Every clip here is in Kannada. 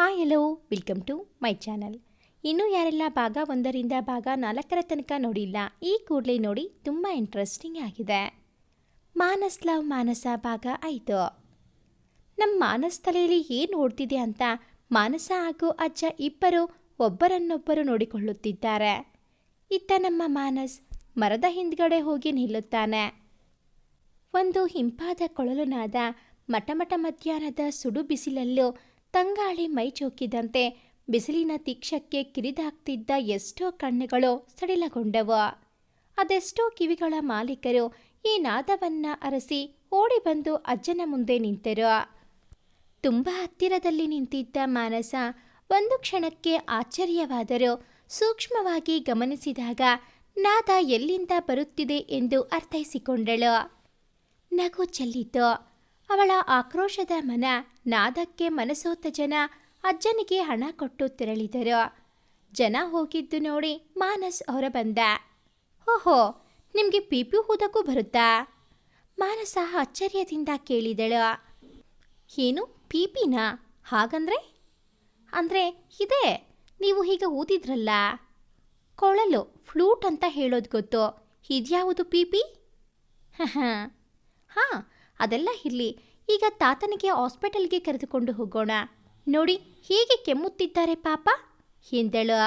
Hi hello welcome to my channel ಇನ್ನೂ ಯಾರೆಲ್ಲ ಭಾಗ ಒಂದರಿಂದ ಭಾಗ ನಾಲ್ಕರ ತನಕ ನೋಡಿಲ್ಲ, ಈ ಕೂಡಲೇ ನೋಡಿ ತುಂಬ ಇಂಟ್ರೆಸ್ಟಿಂಗ್ ಆಗಿದೆ. ಮಾನಸ್ ಲವ್, ಮಾನಸ ಭಾಗ ಆಯಿತು ನಮ್ಮ ಮಾನಸ್ ತಲೆಯಲ್ಲಿ ಏನು ಓಡ್ತಿದೆ ಅಂತ ಮಾನಸ ಹಾಗೂ ಅಜ್ಜ ಇಬ್ಬರು ಒಬ್ಬರನ್ನೊಬ್ಬರು ನೋಡಿಕೊಳ್ಳುತ್ತಿದ್ದಾರೆ. ಇತ್ತ ನಮ್ಮ ಮಾನಸ್ ಮರದ ಹಿಂದ್ಗಡೆ ಹೋಗಿ ನಿಲ್ಲುತ್ತಾನೆ. ಒಂದು ಹಿಂಪಾದ ಕೊಳಲುನಾದ ಮಟಮಟ ಮಧ್ಯಾಹ್ನದ ಸುಡು ಬಿಸಿಲಲ್ಲೂ ತಂಗಾಳಿ ಮೈಚೋಕಿದಂತೆ ಬಿಸಿಲಿನ ತೀಕ್ಷಕ್ಕೆ ಕಿರಿದಾಗ್ತಿದ್ದ ಎಷ್ಟೋ ಕಣ್ಣುಗಳು ಸಡಿಲಗೊಂಡವು. ಅದೆಷ್ಟೋ ಕಿವಿಗಳ ಮಾಲೀಕರು ಈ ನಾದವನ್ನ ಅರಸಿ ಓಡಿ ಬಂದು ಅಜ್ಜನ ಮುಂದೆ ನಿಂತರು. ತುಂಬ ಹತ್ತಿರದಲ್ಲಿ ನಿಂತಿದ್ದ ಮಾನಸ ಒಂದು ಕ್ಷಣಕ್ಕೆ ಆಶ್ಚರ್ಯವಾದರೂ ಸೂಕ್ಷ್ಮವಾಗಿ ಗಮನಿಸಿದಾಗ ನಾದ ಎಲ್ಲಿಂದ ಬರುತ್ತಿದೆ ಎಂದು ಅರ್ಥೈಸಿಕೊಂಡಳು. ನಗು ಚೆಲ್ಲಿತು. ಅವಳ ಆಕ್ರೋಶದ ಮನ ನಾದಕ್ಕೆ ಮನಸೋತ ಜನ ಅಜ್ಜನಿಗೆ ಹಣ ಕೊಟ್ಟು ತೆರಳಿದರು. ಜನ ಹೋಗಿದ್ದು ನೋಡಿ ಮಾನಸ್ ಹೊರ ಬಂದ. ಓಹೋ, ನಿಮಗೆ ಪಿಪಿ ಹೂದಕ್ಕೂ ಬರುತ್ತಾ? ಮಾನಸ ಆಶ್ಚರ್ಯದಿಂದ ಕೇಳಿದಳು. ಏನು ಪಿ ಪಿನಾ ಹಾಗಂದ್ರೆ? ಅಂದರೆ ಇದೆ, ನೀವು ಹೀಗೆ ಊದಿದ್ರಲ್ಲ? ಕೊಳಲು, ಫ್ಲೂಟ್ ಅಂತ ಹೇಳೋದು ಗೊತ್ತು. ಇದ್ಯಾವುದು ಪಿಪಿ? ಪಿ ಹಾಂ ಅದೆಲ್ಲ ಇರಲಿ. ಈಗ ತಾತನಿಗೆ ಹಾಸ್ಪಿಟಲ್ಗೆ ಕರೆದುಕೊಂಡು ಹೋಗೋಣ. ನೋಡಿ, ಹೇಗೆ ಕೆಮ್ಮುತ್ತಿದ್ದಾರೆ ಪಾಪ. ಎಂದಳು.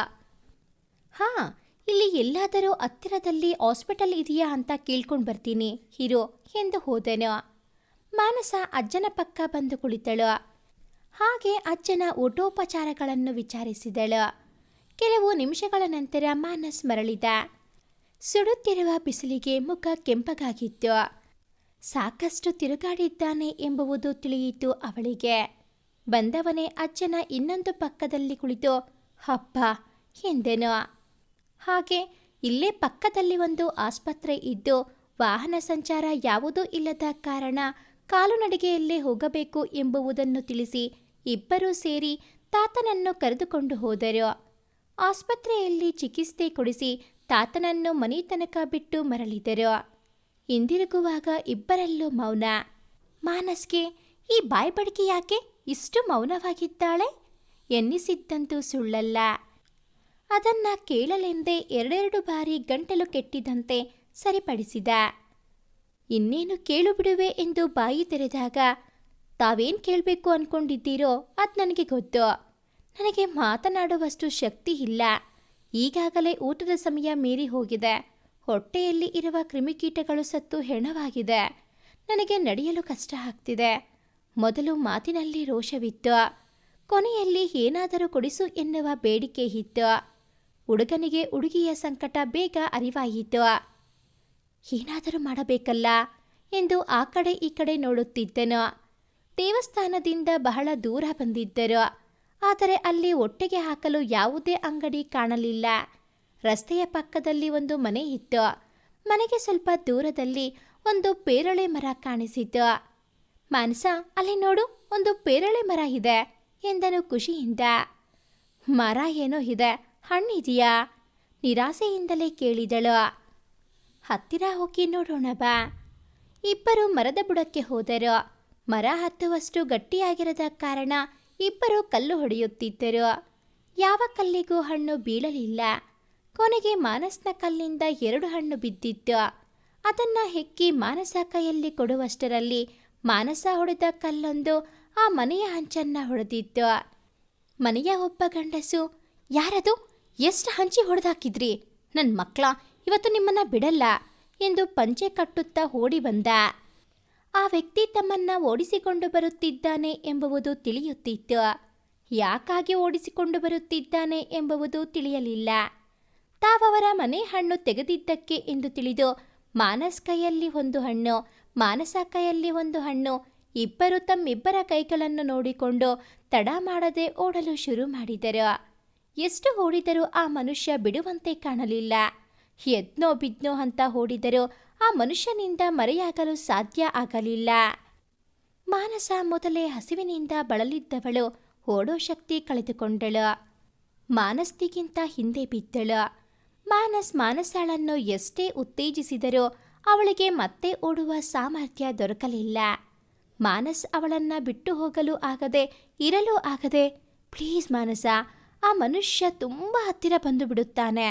ಹಾಂ, ಇಲ್ಲಿ ಎಲ್ಲಾದರೂ ಹತ್ತಿರದಲ್ಲಿ ಹಾಸ್ಪಿಟಲ್ ಇದೆಯಾ ಅಂತ ಕೇಳ್ಕೊಂಡು ಬರ್ತೀನಿ ಹೀರೋ ಎಂದು ಹೋದನು. ಮಾನಸ ಅಜ್ಜನ ಪಕ್ಕ ಬಂದು ಕುಳಿತಳು. ಹಾಗೆ ಅಜ್ಜನ ಊಟೋಪಚಾರಗಳನ್ನು ವಿಚಾರಿಸಿದಳು. ಕೆಲವು ನಿಮಿಷಗಳ ನಂತರ ಮಾನಸ್ ಮರಳಿದ. ಸುಡುತ್ತಿರುವ ಬಿಸಿಲಿಗೆ ಮುಖ ಕೆಂಪಗಾಗಿತ್ತು. ಸಾಕಷ್ಟು ತಿರುಗಾಡಿದ್ದಾನೆ ಎಂಬುವುದು ತಿಳಿಯಿತು ಅವಳಿಗೆ. ಬಂದವನೇ ಅಜ್ಜನ ಇನ್ನೊಂದು ಪಕ್ಕದಲ್ಲಿ ಕುಳಿತು ಹಬ್ಬ ಎಂದೆನು? ಹಾಗೆ ಇಲ್ಲೇ ಪಕ್ಕದಲ್ಲಿ ಒಂದು ಆಸ್ಪತ್ರೆ ಇದ್ದು, ವಾಹನ ಸಂಚಾರ ಯಾವುದೂ ಇಲ್ಲದ ಕಾರಣ ಕಾಲುನಡಿಗೆಯಲ್ಲೇ ಹೋಗಬೇಕು ಎಂಬುವುದನ್ನು ತಿಳಿಸಿ ಇಬ್ಬರೂ ಸೇರಿ ತಾತನನ್ನು ಕರೆದುಕೊಂಡು ಹೋದರು. ಆಸ್ಪತ್ರೆಯಲ್ಲಿ ಚಿಕಿತ್ಸೆ ಕೊಡಿಸಿ ತಾತನನ್ನು ಮನೆ ತನಕ ಬಿಟ್ಟು ಮರಳಿದರು. ಹಿಂದಿರುಗುವಾಗ ಇಬ್ಬರಲ್ಲೂ ಮೌನ. ಮಾನಸ್ಗೆ, ಈ ಬಾಯ್ಬಡಿಕೆ ಯಾಕೆ ಇಷ್ಟು ಮೌನವಾಗಿದ್ದಾಳೆ? ಎನ್ನಿಸಿದ್ದಂತೂ ಸುಳ್ಳಲ್ಲ. ಅದನ್ನ ಕೇಳಲೆಂದೇ ಎರಡೆರಡು ಬಾರಿ ಗಂಟಲು ಕೆಟ್ಟಿದಂತೆ ಸರಿಪಡಿಸಿದ. ಇನ್ನೇನು ಕೇಳು ಬಿಡುವೆ ಎಂದು ಬಾಯಿ ತೆರೆದಾಗ, ತಾವೇನು ಕೇಳಬೇಕು ಅನ್ಕೊಂಡಿದ್ದೀರೋ ಅದು ನನಗೆ ಗೊತ್ತು. ನನಗೆ ಮಾತನಾಡುವಷ್ಟು ಶಕ್ತಿ ಇಲ್ಲ. ಈಗಾಗಲೇ ಊಟದ ಸಮಯ ಮೀರಿ ಹೋಗಿದೆ. ಹೊಟ್ಟೆಯಲ್ಲಿ ಇರುವ ಕ್ರಿಮಿಕೀಟಗಳು ಸತ್ತು ಹೆಣವಾಗಿದೆ. ನನಗೆ ನಡೆಯಲು ಕಷ್ಟ ಆಗ್ತಿದೆ. ಮೊದಲು ಮಾತಿನಲ್ಲಿ ರೋಷವಿತ್ತು. ಕೊನೆಯಲ್ಲಿ ಏನಾದರೂ ಕೊಡಿಸು ಎನ್ನುವ ಬೇಡಿಕೆ ಇತ್ತು. ಹುಡುಗನಿಗೆ ಹುಡುಗಿಯ ಸಂಕಟ ಬೇಗ ಅರಿವಾಯಿತು. ಏನಾದರೂ ಮಾಡಬೇಕಲ್ಲ ಎಂದು ಆ ಕಡೆ ಈ ಕಡೆ ನೋಡುತ್ತಿದ್ದನು. ದೇವಸ್ಥಾನದಿಂದ ಬಹಳ ದೂರ ಬಂದಿದ್ದರು. ಆದರೆ ಅಲ್ಲಿ ಒಟ್ಟಿಗೆ ಹಾಕಲು ಯಾವುದೇ ಅಂಗಡಿ ಕಾಣಲಿಲ್ಲ. ರಸ್ತೆಯ ಪಕ್ಕದಲ್ಲಿ ಒಂದು ಮನೆ ಇತ್ತು. ಮನೆಗೆ ಸ್ವಲ್ಪ ದೂರದಲ್ಲಿ ಒಂದು ಪೇರಳೆ ಮರ ಕಾಣಿಸಿತು. ಮಾನಸ, ಅಲ್ಲಿ ನೋಡು, ಒಂದು ಪೇರಳೆ ಮರ ಇದೆ, ಎಂದನು ಖುಷಿಯಿಂದ. ಮರ ಏನೋ ಇದೆ, ಹಣ್ಣಿದೆಯಾ? ನಿರಾಸೆಯಿಂದಲೇ ಕೇಳಿದಳು. ಹತ್ತಿರ ಹೋಗಿ ನೋಡೋಣ ಬಾ. ಇಬ್ಬರು ಮರದ ಬುಡಕ್ಕೆ ಹೋದರು. ಮರ ಹತ್ತುವಷ್ಟು ಗಟ್ಟಿಯಾಗಿರದ ಕಾರಣ ಇಬ್ಬರು ಕಲ್ಲು ಹೊಡೆಯುತ್ತಿದ್ದರು. ಯಾವ ಕಲ್ಲಿಗೂ ಹಣ್ಣು ಬೀಳಲಿಲ್ಲ. ಕೊನೆಗೆ ಮಾನಸ್ನ ಕಲ್ಲಿಂದ ಎರಡು ಹಣ್ಣು ಬಿದ್ದಿದ್ದ. ಅದನ್ನ ಹೆಕ್ಕಿ ಮಾನಸ ಕೈಯಲ್ಲಿ ಕೊಡುವಷ್ಟರಲ್ಲಿ ಮಾನಸ ಹೊಡೆದ ಕಲ್ಲೊಂದು ಆ ಮನೆಯ ಹಂಚನ್ನ ಹೊಡೆದಿತ್ತು ಮನೆಯ ಒಬ್ಬ ಗಂಡಸು, ಯಾರದು? ಎಷ್ಟು ಹಂಚಿ ಹೊಡೆದಾಕಿದ್ರಿ? ನನ್ನ ಮಕ್ಕಳ ಇವತ್ತು ನಿಮ್ಮನ್ನ ಬಿಡಲ್ಲ ಎಂದು ಪಂಚೆ ಕಟ್ಟುತ್ತಾ ಓಡಿ ಬಂದ. ಆ ವ್ಯಕ್ತಿ ತಮ್ಮನ್ನ ಓಡಿಸಿಕೊಂಡು ಬರುತ್ತಿದ್ದಾನೆ ಎಂಬುವುದು ತಿಳಿಯುತ್ತಿತ್ತು. ಯಾಕಾಗಿ ಓಡಿಸಿಕೊಂಡು ಬರುತ್ತಿದ್ದಾನೆ ಎಂಬುವುದು ತಿಳಿಯಲಿಲ್ಲ. ತಾವವರ ಮನೆ ಹಣ್ಣು ತೆಗೆದಿದ್ದಕ್ಕೆ ಎಂದು ತಿಳಿದು, ಮಾನಸ್ ಕೈಯಲ್ಲಿ ಒಂದು ಹಣ್ಣು, ಮಾನಸ ಕೈಯಲ್ಲಿ ಒಂದು ಹಣ್ಣು, ಇಬ್ಬರು ತಮ್ಮಿಬ್ಬರ ಕೈಗಳನ್ನು ನೋಡಿಕೊಂಡು ತಡ ಮಾಡದೆ ಓಡಲು ಶುರು ಮಾಡಿದರು. ಎಷ್ಟು ಓಡಿದರೂ ಆ ಮನುಷ್ಯ ಬಿಡುವಂತೆ ಕಾಣಲಿಲ್ಲ. ಎದ್ನೋ ಬಿದ್ನೋ ಅಂತ ಓಡಿದರೂ ಆ ಮನುಷ್ಯನಿಂದ ಮರೆಯಾಗಲು ಸಾಧ್ಯ ಆಗಲಿಲ್ಲ. ಮಾನಸ ಮೊದಲೇ ಹಸಿವಿನಿಂದ ಬಳಲಿದ್ದವಳು, ಓಡೋ ಶಕ್ತಿ ಕಳೆದುಕೊಂಡಳು. ಮಾನಸ್ತಿಗಿಂತ ಹಿಂದೆ ಬಿದ್ದಳು. ಮಾನಸ್ ಮಾನಸಾಳನ್ನು ಎಷ್ಟೇ ಉತ್ತೇಜಿಸಿದರೂ ಅವಳಿಗೆ ಮತ್ತೆ ಓಡುವ ಸಾಮರ್ಥ್ಯ ದೊರಕಲಿಲ್ಲ. ಮಾನಸ್ ಅವಳನ್ನ ಬಿಟ್ಟು ಹೋಗಲು ಆಗದೆ, ಇರಲು ಆಗದೆ, ಪ್ಲೀಸ್ ಮಾನಸ, ಆ ಮನುಷ್ಯ ತುಂಬ ಹತ್ತಿರ ಬಂದು ಬಿಡುತ್ತಾನೆ.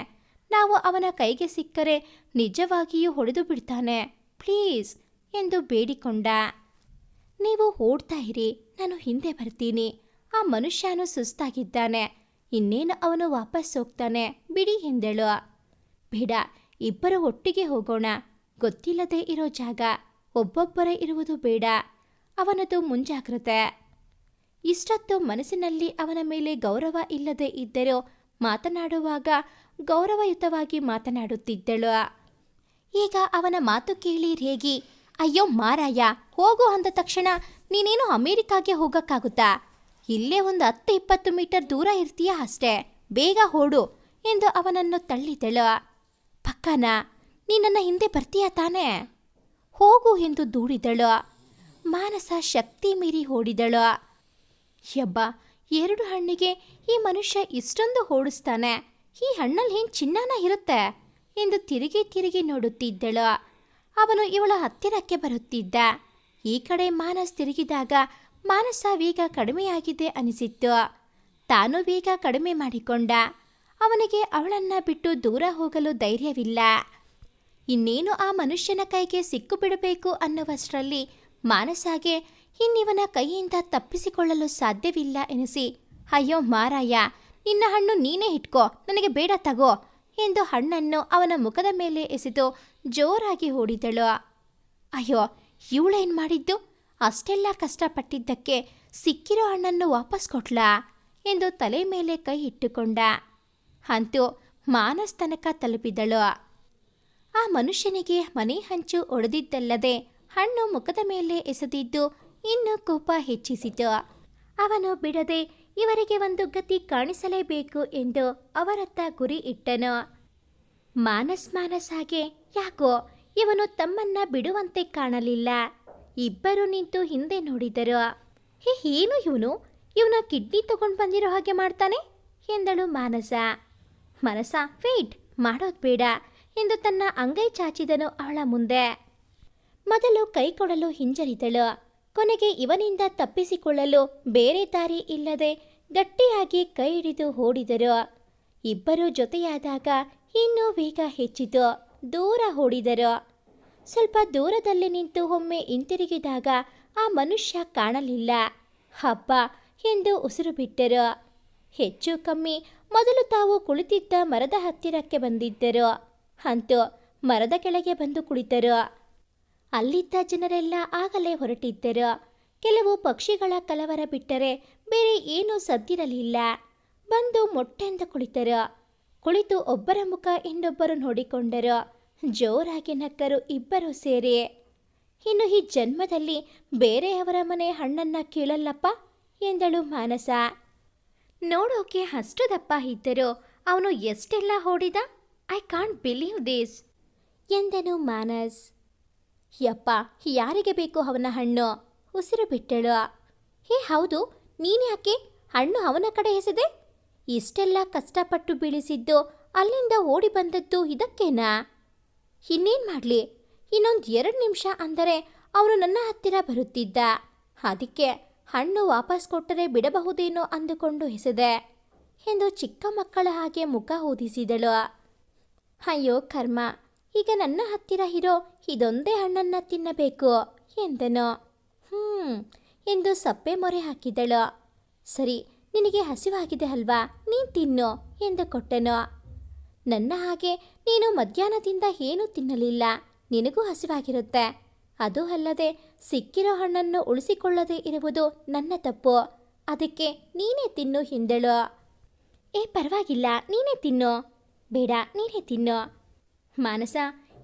ನಾವು ಅವನ ಕೈಗೆ ಸಿಕ್ಕರೆ ನಿಜವಾಗಿಯೂ ಹೊಡೆದು ಬಿಡ್ತಾನೆ. ಪ್ಲೀಸ್ ಎಂದು ಬೇಡಿಕೊಂಡ. ನೀವು ಓಡ್ತಾ ಇರಿ, ನಾನು ಹಿಂದೆ ಬರ್ತೀನಿ. ಆ ಮನುಷ್ಯನು ಸುಸ್ತಾಗಿದ್ದಾನೆ. ಇನ್ನೇನು ಅವನು ವಾಪಸ್ ಹೋಗ್ತಾನೆ? ಬಿಡಿ ಎಂದಳು. ಬೇಡ, ಇಬ್ಬರು ಒಟ್ಟಿಗೆ ಹೋಗೋಣ. ಗೊತ್ತಿಲ್ಲದೆ ಇರೋ ಜಾಗ. ಒಬ್ಬೊಬ್ಬರೇ ಇರುವುದು ಬೇಡ. ಅವನದು ಮುಂಜಾಗ್ರತೆ. ಇಷ್ಟೊತ್ತು ಮನಸ್ಸಿನಲ್ಲಿ ಅವನ ಮೇಲೆ ಗೌರವ ಇಲ್ಲದೆ ಇದ್ದರೂ ಮಾತನಾಡುವಾಗ ಗೌರವಯುತವಾಗಿ ಮಾತನಾಡುತ್ತಿದ್ದಳು. ಈಗ ಅವನ ಮಾತು ಕೇಳಿ ರೇಗಿ, ಅಯ್ಯೋ ಮಾರಾಯ, ಹೋಗು ಅಂದ ತಕ್ಷಣ ನೀನೇನು ಅಮೇರಿಕಾಗೆ ಹೋಗಕ್ಕಾಗುತ್ತಾ? ಇಲ್ಲೇ ಒಂದು ಹತ್ತು ಇಪ್ಪತ್ತು ಮೀಟರ್ ದೂರ ಇರ್ತೀಯ ಅಷ್ಟೇ. ಬೇಗ ಓಡು ಎಂದು ಅವನನ್ನು ತಳ್ಳಿದಳು. ಪಕ್ಕನ, ನೀ ನನ್ನ ಹಿಂದೆ ಬರ್ತೀಯ ತಾನೇ? ಹೋಗು ಎಂದು ದೂಡಿದಳು. ಮಾನಸ ಶಕ್ತಿ ಮೀರಿ ಓಡಿದಳು. ಯಬ್ಬ, ಎರಡು ಹಣ್ಣಿಗೆ ಈ ಮನುಷ್ಯ ಇಷ್ಟೊಂದು ಓಡಿಸ್ತಾನೆ. ಈ ಹಣ್ಣಲ್ಲಿ ಏನು ಚಿನ್ನನ ಇರುತ್ತೆ? ಎಂದು ತಿರುಗಿ ತಿರುಗಿ ನೋಡುತ್ತಿದ್ದಳು. ಅವನು ಇವಳ ಹತ್ತಿರಕ್ಕೆ ಬರುತ್ತಿದ್ದ. ಈ ಕಡೆ ಮಾನಸ್ ತಿರುಗಿದಾಗ ಮಾನಸ ವೇಗ ಕಡಿಮೆಯಾಗಿದೆ ಅನಿಸಿತ್ತು. ತಾನು ವೇಗ ಕಡಿಮೆ ಮಾಡಿಕೊಂಡ. ಅವನಿಗೆ ಅವಳನ್ನ ಬಿಟ್ಟು ದೂರ ಹೋಗಲು ಧೈರ್ಯವಿಲ್ಲ. ಇನ್ನೇನು ಆ ಮನುಷ್ಯನ ಕೈಗೆ ಸಿಕ್ಕು ಬಿಡಬೇಕು ಅನ್ನುವಷ್ಟರಲ್ಲಿ ಮಾನಸಾಗೆ ಇನ್ನಿವನ ಕೈಯಿಂದ ತಪ್ಪಿಸಿಕೊಳ್ಳಲು ಸಾಧ್ಯವಿಲ್ಲ ಎನಿಸಿ, ಅಯ್ಯೋ ಮಾರಾಯ, ನಿನ್ನ ಹಣ್ಣು ನೀನೇ ಇಟ್ಕೋ, ನನಗೆ ಬೇಡ ತಗೋ ಎಂದು ಹಣ್ಣನ್ನು ಅವನ ಮುಖದ ಮೇಲೆ ಎಸೆದು ಜೋರಾಗಿ ಓಡಿದಳು. ಅಯ್ಯೋ, ಇವಳೇನು ಮಾಡಿದ್ದು? ಅಷ್ಟೆಲ್ಲ ಕಷ್ಟಪಟ್ಟಿದ್ದಕ್ಕೆ ಸಿಕ್ಕಿರೋ ಹಣ್ಣನ್ನು ವಾಪಸ್ ಕೊಟ್ಲಾ ಎಂದು ತಲೆ ಮೇಲೆ ಕೈ ಇಟ್ಟುಕೊಂಡ. ಅಂತೂ ಮಾನಸ್ ತನಕ ತಲುಪಿದಳು. ಆ ಮನುಷ್ಯನಿಗೆ ಮನೆ ಹಂಚು ಒಡೆದಿದ್ದಲ್ಲದೆ ಹಣ್ಣು ಮುಖದ ಮೇಲೆ ಎಸೆದಿದ್ದು ಇನ್ನೂ ಕೋಪ ಹೆಚ್ಚಿಸಿತು. ಅವನು ಬಿಡದೆ ಇವರಿಗೆ ಒಂದು ಗತಿ ಕಾಣಿಸಲೇಬೇಕು ಎಂದು ಅವರತ್ತ ಗುರಿ ಇಟ್ಟನು. ಮಾನಸ್ ಮಾನಸ್ ಹಾಗೆ ಯಾಕೋ ಇವನು ತಮ್ಮನ್ನ ಬಿಡುವಂತೆ ಕಾಣಲಿಲ್ಲ. ಇಬ್ಬರು ನಿಂತು ಹಿಂದೆ ನೋಡಿದರು. ಹೇ, ಏನು ಇವನು? ಇವನ ಕಿಡ್ನಿ ತಗೊಂಡು ಬಂದಿರೋ ಹಾಗೆ ಮಾಡ್ತಾನೆ? ಎಂದಳು ಮಾನಸ. ಮನಸ ವೇಟ್ ಮಾಡೋದು ಬೇಡ, ಎಂದು ತನ್ನ ಅಂಗೈ ಚಾಚಿದನು ಅವಳ ಮುಂದೆ. ಮೊದಲು ಕೈ ಕೊಡಲು ಹಿಂಜರಿದಳು. ಕೊನೆಗೆ ಇವನಿಂದ ತಪ್ಪಿಸಿಕೊಳ್ಳಲು ಬೇರೆ ದಾರಿ ಇಲ್ಲದೆ ಗಟ್ಟಿಯಾಗಿ ಕೈ ಹಿಡಿದು ಓಡಿದರು. ಇಬ್ಬರು ಜೊತೆಯಾದಾಗ ಇನ್ನೂ ವೇಗ ಹೆಚ್ಚಿತು. ದೂರ ಓಡಿದರು. ಸ್ವಲ್ಪ ದೂರದಲ್ಲಿ ನಿಂತು ಒಮ್ಮೆ ಹಿಂತಿರುಗಿದಾಗ ಆ ಮನುಷ್ಯ ಕಾಣಲಿಲ್ಲ. ಹಬ್ಬ ಎಂದು ಉಸಿರು ಬಿಟ್ಟರು. ಹೆಚ್ಚು ಕಮ್ಮಿ ಮೊದಲು ತಾವು ಕುಳಿತಿದ್ದ ಮರದ ಹತ್ತಿರಕ್ಕೆ ಬಂದಿದ್ದರು. ಅಂತೂ ಮರದ ಕೆಳಗೆ ಬಂದು ಕುಳಿತರು. ಅಲ್ಲಿದ್ದ ಜನರೆಲ್ಲ ಆಗಲೇ ಹೊರಟಿದ್ದರು. ಕೆಲವು ಪಕ್ಷಿಗಳ ಕಲವರ ಬಿಟ್ಟರೆ ಬೇರೆ ಏನೂ ಸದ್ದಿರಲಿಲ್ಲ ಬಂದು ಮೊಟ್ಟೆಯಿಂದ ಕುಳಿತರು. ಕುಳಿತು ಒಬ್ಬರ ಮುಖ ಇನ್ನೊಬ್ಬರು ನೋಡಿಕೊಂಡರು. ಜೋರಾಗಿ ನಕ್ಕರು ಇಬ್ಬರು ಸೇರಿ ಇನ್ನು ಈ ಜನ್ಮದಲ್ಲಿ ಬೇರೆಯವರ ಮನೆ ಹಣ್ಣನ್ನ ಕೀಳಲ್ಲಪ್ಪ? ಎಂದಳು ಮಾನಸ. ನೋಡೋಕೆ ಅಷ್ಟು ದಪ್ಪ ಇದ್ದರು ಅವನು ಎಷ್ಟೆಲ್ಲ ಓಡಿದ ಐ ಕಾಂಟ್ ಬಿಲೀವ್ ದಿಸ್ ಎಂದನು ಮಾನಸ್. ಯಪ್ಪ, ಯಾರಿಗೆ ಬೇಕು ಅವನ ಹಣ್ಣು? ಉಸಿರು ಬಿಟ್ಟಳು. ಹೇ, ಹೌದು, ನೀನ್ಯಾಕೆ? ಹಣ್ಣು ಅವನ ಕಡೆ ಎಸೆದೆ? ಇಷ್ಟೆಲ್ಲ ಕಷ್ಟಪಟ್ಟು ಬೀಳಿಸಿದ್ದು ಅಲ್ಲಿಂದ ಓಡಿ ಬಂದದ್ದು ಇದಕ್ಕೇನಾ? ಇನ್ನೇನು ಮಾಡಲಿ? ಇನ್ನೊಂದು ಎರಡು ನಿಮಿಷ ಅಂದರೆ ಅವನು ನನ್ನ ಹತ್ತಿರ ಬರುತ್ತಿದ್ದ. ಅದಕ್ಕೆ ಹಣ್ಣು ವಾಪಸ್ ಕೊಟ್ಟರೆ ಬಿಡಬಹುದೇನೋ ಅಂದುಕೊಂಡು ಎಸೆದೆ. ಎಂದು ಚಿಕ್ಕ ಮಕ್ಕಳ ಹಾಗೆ ಮುಖ ಊದಿಸಿದಳು. ಅಯ್ಯೋ ಕರ್ಮ, ಈಗ ನನ್ನ ಹತ್ತಿರ ಇರೋ ಇದೊಂದೇ ಹಣ್ಣನ್ನು ತಿನ್ನಬೇಕು ಎಂದನು. ಹ್ಞೂ ಎಂದು ಸಪ್ಪೆ ಮೊರೆ ಹಾಕಿದಳು. ಸರಿ, ನಿನಗೆ ಹಸಿವಾಗಿದೆ ಅಲ್ವಾ, ನೀನು ತಿನ್ನು ಎಂದು ಕೊಟ್ಟನು. ನನ್ನ ಹಾಗೆ ನೀನು ಮಧ್ಯಾಹ್ನದಿಂದ ಏನೂ ತಿನ್ನಲಿಲ್ಲ. ನಿನಗೂ ಹಸಿವಾಗಿರುತ್ತೆ. ಅದು ಅಲ್ಲದೆ ಸಿಕ್ಕಿರೋ ಹಣ್ಣನ್ನು ಉಳಿಸಿಕೊಳ್ಳದೆ ಇರುವುದು ನನ್ನ ತಪ್ಪು. ಅದಕ್ಕೆ ನೀನೇ ತಿನ್ನು ಹಿಂದಳು. ಏ, ಪರವಾಗಿಲ್ಲ, ನೀನೇ ತಿನ್ನು. ಬೇಡ, ನೀನೇ ತಿನ್ನು. ಮಾನಸ,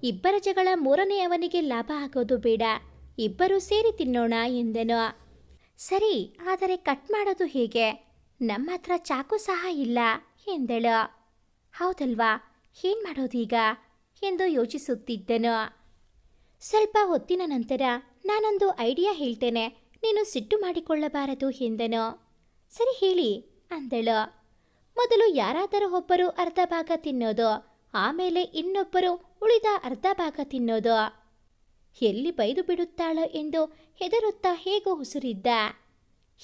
ಇಬ್ಬರ ಜಗಳ ಮೂರನೆಯವನಿಗೆ ಲಾಭ ಆಗೋದು ಬೇಡ. ಇಬ್ಬರು ಸೇರಿ ತಿನ್ನೋಣ ಎಂದನು. ಸರಿ, ಆದರೆ ಕಟ್ ಮಾಡೋದು ಹೇಗೆ? ನಮ್ಮ ಹತ್ರ ಚಾಕು ಸಹ ಇಲ್ಲ ಎಂದಳು. ಹೌದಲ್ವಾ? ಏನು ಮಾಡೋದೀಗ ಎಂದು ಯೋಚಿಸುತ್ತಿದ್ದನು. ಸ್ವಲ್ಪ ಹೊತ್ತಿನ ನಂತರ ನಾನೊಂದು ಐಡಿಯಾ ಹೇಳ್ತೇನೆ. ನೀನು ಸಿಟ್ಟು ಮಾಡಿಕೊಳ್ಳಬಾರದು ಎಂದನು. ಸರಿ ಹೇಳಿ, ಅಂದಳು. ಮೊದಲು ಯಾರಾದರೂ ಒಬ್ಬರು ಅರ್ಧ ಭಾಗ ತಿನ್ನೋದು, ಆಮೇಲೆ ಇನ್ನೊಬ್ಬರು ಉಳಿದ ಅರ್ಧ ಭಾಗ ತಿನ್ನೋದು. ಎಲ್ಲಿ ಬೈದು ಬಿಡುತ್ತಾಳೋ ಎಂದು ಹೆದರುತ್ತಾ ಹೇಗೋ ಉಸುರಿದ್ದ.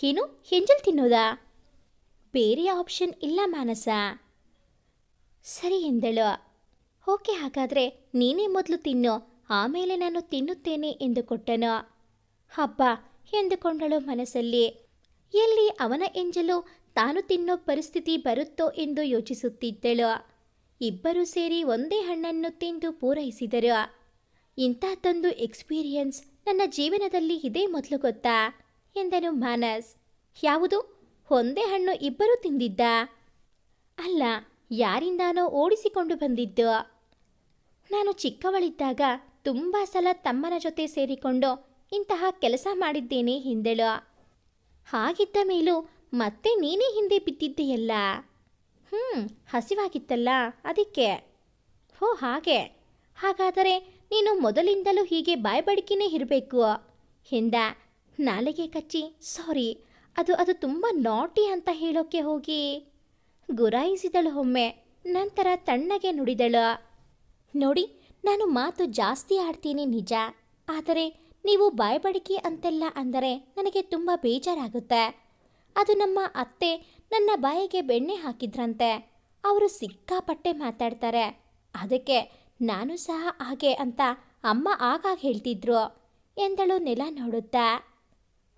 ಏನು? ಹೆಂಜಲ್ ತಿನ್ನೋದಾ? ಬೇರೆ ಆಪ್ಷನ್ ಇಲ್ಲ ಮಾನಸ. ಸರಿ ಎಂದಳು. ಓಕೆ, ಹಾಗಾದರೆ ನೀನೇ ಮೊದಲು ತಿನ್ನು. ಆಮೇಲೆ ನಾನು ತಿನ್ನುತ್ತೇನೆ ಎಂದು ಕೊಟ್ಟನು. ಹಬ್ಬ ಎಂದುಕೊಂಡಳು ಮನಸ್ಸಲ್ಲಿ. ಎಲ್ಲಿ ಅವನ ಎಂಜಲು ತಾನು ತಿನ್ನೋ ಪರಿಸ್ಥಿತಿ ಬರುತ್ತೋ ಎಂದು ಯೋಚಿಸುತ್ತಿದ್ದಳು. ಇಬ್ಬರೂ ಸೇರಿ ಒಂದೇ ಹಣ್ಣನ್ನು ತಿಂದು ಪೂರೈಸಿದರು. ಇಂಥದ್ದೊಂದು ಎಕ್ಸ್ಪೀರಿಯನ್ಸ್ ನನ್ನ ಜೀವನದಲ್ಲಿ ಇದೇ ಮೊದಲು ಗೊತ್ತಾ? ಎಂದನು ಮಾನಸ್. ಯಾವುದು? ಒಂದೇ ಹಣ್ಣು ಇಬ್ಬರೂ ತಿಂದಿದ್ದ? ಅಲ್ಲ ಯಾರಿಂದಾನೋ ಓಡಿಸಿಕೊಂಡು ಬಂದಿದ್ದು. ನಾನು ಚಿಕ್ಕವಳಿದ್ದಾಗ ತುಂಬ ಸಲ ತಮ್ಮನ ಜೊತೆ ಸೇರಿಕೊಂಡು ಇಂತಹ ಕೆಲಸ ಮಾಡಿದ್ದೇನೆ ಹಿಂದೆಳು. ಹಾಗಿದ್ದ ಮೇಲೂ ಮತ್ತೆ ನೀನೇ ಹಿಂದೆ ಬಿದ್ದಿದ್ದೆಯಲ್ಲ? ಹ್ಞೂ ಹಸಿವಾಗಿತ್ತಲ್ಲ ಅದಕ್ಕೆ. ಹೋ, ಹಾಗೆ. ಹಾಗಾದರೆ ನೀನು ಮೊದಲಿಂದಲೂ ಹೀಗೆ ಬಾಯ್ಬಡಿಕೆನೇ ಇರಬೇಕು. ಹಿಂದ, ನಾಲಿಗೆ ಕಚ್ಚಿ, ಸಾರಿ. ಅದು ಅದು ತುಂಬ ನಾಟಿ ಅಂತ ಹೇಳೋಕ್ಕೆ ಹೋಗಿ. ಗುರಾಯಿಸಿದಳು ಒಮ್ಮೆ. ನಂತರ ತಣ್ಣಗೆ ನುಡಿದಳು. ನೋಡಿ, ನಾನು ಮಾತು ಜಾಸ್ತಿ ಆಡ್ತೀನಿ ನಿಜ. ಆದರೆ ನೀವು ಬಾಯ್ಬಡಿಕೆ ಅಂತೆಲ್ಲ ಅಂದರೆ ನನಗೆ ತುಂಬ ಬೇಜಾರಾಗುತ್ತೆ. ಅದು ನಮ್ಮ ಅತ್ತೆ ನನ್ನ ಬಾಯಿಗೆ ಬೆಣ್ಣೆ ಹಾಕಿದ್ರಂತೆ. ಅವರು ಸಿಕ್ಕಾಪಟ್ಟೆ ಮಾತಾಡ್ತಾರೆ. ಅದಕ್ಕೆ ನಾನು ಸಹ ಹಾಗೆ ಅಂತ ಅಮ್ಮ ಆಗಾಗ ಹೇಳ್ತಿದ್ರು ಎಂದಳು ನೆಲ ನೋಡುತ್ತಾ.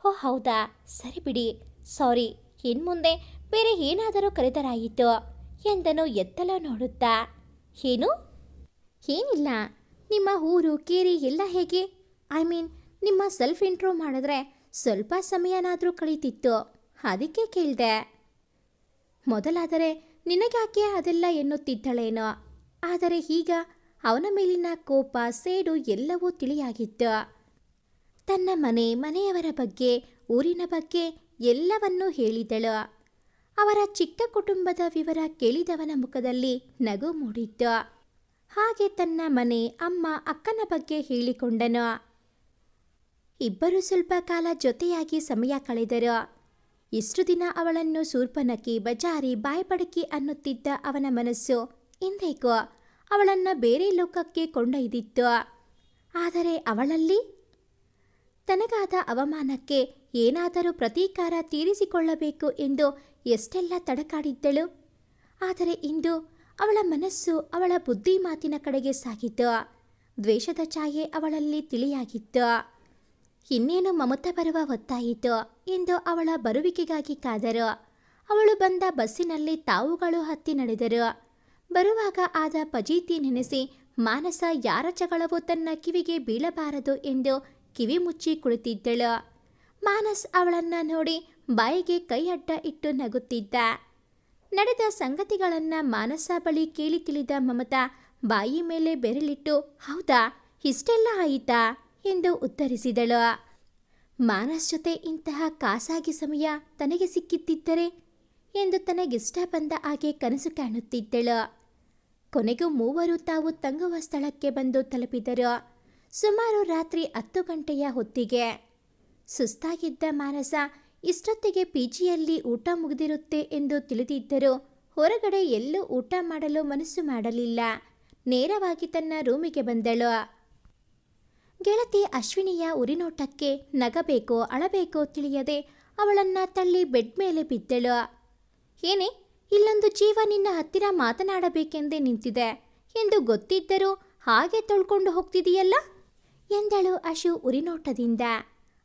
ಓ ಹೌದಾ? ಸರಿ ಬಿಡಿ. ಸಾರಿ. ಇನ್ಮುಂದೆ ಬೇರೆ ಏನಾದರೂ ಕರೆದರಾಯಿತು ಎಂದನು ಎತ್ತಲ ನೋಡುತ್ತಾ. ಏನು? ಏನಿಲ್ಲ. ನಿಮ್ಮ ಊರು, ಕೇರಿ ಎಲ್ಲ ಹೇಗೆ? ಐ ಮೀನ್ ನಿಮ್ಮ ಸೆಲ್ಫ್ ಇಂಟ್ರೋ ಮಾಡಿದ್ರೆ ಸ್ವಲ್ಪ ಸಮಯನಾದರೂ ಕಳೀತಿತ್ತು. ಅದಕ್ಕೆ ಕೇಳಿದೆ. ಮೊದಲಾದರೆ ನಿನಗ್ಯಾಕೆ ಅದೆಲ್ಲ ಎನ್ನುತ್ತಿದ್ದಳೇನೋ? ಆದರೆ ಈಗ ಅವನ ಮೇಲಿನ ಕೋಪ, ಸೇಡು ಎಲ್ಲವೂ ತಿಳಿಯಾಗಿತ್ತು. ತನ್ನ ಮನೆ, ಮನೆಯವರ ಬಗ್ಗೆ, ಊರಿನ ಬಗ್ಗೆ ಎಲ್ಲವನ್ನೂ ಹೇಳಿದಳು. ಅವರ ಚಿಕ್ಕ ಕುಟುಂಬದ ವಿವರ ಕೇಳಿದವನ ಮುಖದಲ್ಲಿ ನಗು ಮೂಡಿದ್ದ ಹಾಗೆ ತನ್ನ ಮನೆ, ಅಮ್ಮ, ಅಕ್ಕನ ಬಗ್ಗೆ ಹೇಳಿಕೊಂಡನು. ಇಬ್ಬರು ಸ್ವಲ್ಪ ಕಾಲ ಜೊತೆಯಾಗಿ ಸಮಯ ಕಳೆದರು. ಇಷ್ಟು ದಿನ ಅವಳನ್ನು ಸೂರ್ಪನಕಿ ಬಜಾರಿ ಬಾಯ್ಪಡಕಿ ಅನ್ನುತ್ತಿದ್ದ ಅವನ ಮನಸ್ಸು ಇಂದೇಕೋ ಅವಳನ್ನು ಬೇರೆ ಲೋಕಕ್ಕೆ ಕೊಂಡೊಯ್ದಿತ್ತು. ಆದರೆ ಅವಳಲ್ಲಿ? ತನಗಾದ ಅವಮಾನಕ್ಕೆ ಏನಾದರೂ ಪ್ರತೀಕಾರ ತೀರಿಸಿಕೊಳ್ಳಬೇಕು ಎಂದು ಎಷ್ಟೆಲ್ಲ ತಡಕಾಡಿದ್ದಳು. ಆದರೆ ಇಂದು ಅವಳ ಮನಸ್ಸು ಅವಳ ಬುದ್ಧಿ ಮಾತಿನ ಕಡೆಗೆ ಸಾಗಿತ್ತು ದ್ವೇಷದ ಛಾಯೆ ಅವಳಲ್ಲಿ ತಿಳಿಯಾಗಿತ್ತು. ಇನ್ನೇನು ಮಮತ ಬರುವ ಹೊತ್ತಾಯಿತು ಎಂದು ಅವಳ ಬರುವಿಕೆಗಾಗಿ ಕಾದರು. ಅವಳು ಬಂದ ಬಸ್ಸಿನಲ್ಲಿ ತಾವುಗಳು ಹತ್ತಿ ನಡೆದರು. ಬರುವಾಗ ಆದ ಪಜೀತಿ ನೆನೆಸಿ, ಮಾನಸ ಯಾರ ಜಗಳವೋ ತನ್ನ ಕಿವಿಗೆ ಬೀಳಬಾರದು ಎಂದು ಕಿವಿ ಮುಚ್ಚಿ ಕುಳಿತಿದ್ದಳು. ಮಾನಸ್ ಅವಳನ್ನ ನೋಡಿ ಬಾಯಿಗೆ ಕೈ ಅಡ್ಡ ಇಟ್ಟು ನಗುತ್ತಿದ್ದ. ನಡೆದ ಸಂಗತಿಗಳನ್ನ ಮಾನಸ ಬಳಿ ಕೇಳಿ ತಿಳಿದ ಮಮತಾ ಬಾಯಿ ಮೇಲೆ ಬೆರಳಿಟ್ಟು, ಹೌದಾ, ಇಷ್ಟೆಲ್ಲ ಆಯಿತಾ? ಎಂದು ಉತ್ತರಿಸಿದಳು. ಮಾನಸ್ ಜೊತೆ ಇಂತಹ ಖಾಸಾಗಿ ಸಮಯ ತನಗೆ ಸಿಕ್ಕಿದ್ದಿದ್ದರೆ? ಎಂದು ತನಗಿಷ್ಟ ಬಂದ ಹಾಗೆ ಕನಸು ಕಾಣುತ್ತಿದ್ದಳು. ಕೊನೆಗೂ ಮೂವರು ತಾವು ತಂಗುವ ಸ್ಥಳಕ್ಕೆ ಬಂದು ತಲುಪಿದರು. ಸುಮಾರು ರಾತ್ರಿ ಹತ್ತು ಗಂಟೆಯ ಹೊತ್ತಿಗೆ. ಸುಸ್ತಾಗಿದ್ದ ಮಾನಸ ಇಷ್ಟೊತ್ತಿಗೆ ಪಿಜಿಯಲ್ಲಿ ಊಟ ಮುಗಿದಿರುತ್ತೆ ಎಂದು ತಿಳಿದಿದ್ದರೂ ಹೊರಗಡೆ ಎಲ್ಲೂ ಊಟ ಮಾಡಲು ಮನಸ್ಸು ಮಾಡಲಿಲ್ಲ. ನೇರವಾಗಿ ತನ್ನ ರೂಮಿಗೆ ಬಂದಳು. ಗೆಳತಿ ಅಶ್ವಿನಿಯ ಉರಿನೋಟಕ್ಕೆ ನಗಬೇಕೋ ಅಳಬೇಕೋ ತಿಳಿಯದೆ ಅವಳನ್ನ ತಳ್ಳಿ ಬೆಡ್ ಮೇಲೆ ಬಿದ್ದಳು. ಏನೇ, ಇಲ್ಲೊಂದು ಜೀವ ನಿನ್ನ ಹತ್ತಿರ ಮಾತನಾಡಬೇಕೆಂದೇ ನಿಂತಿದೆ ಎಂದು ಗೊತ್ತಿದ್ದರೂ ಹಾಗೆ ತೊಳ್ಕೊಂಡು ಹೋಗ್ತಿದೀಯಲ್ಲ? ಎಂದಳು ಅಶು ಉರಿನೋಟದಿಂದ.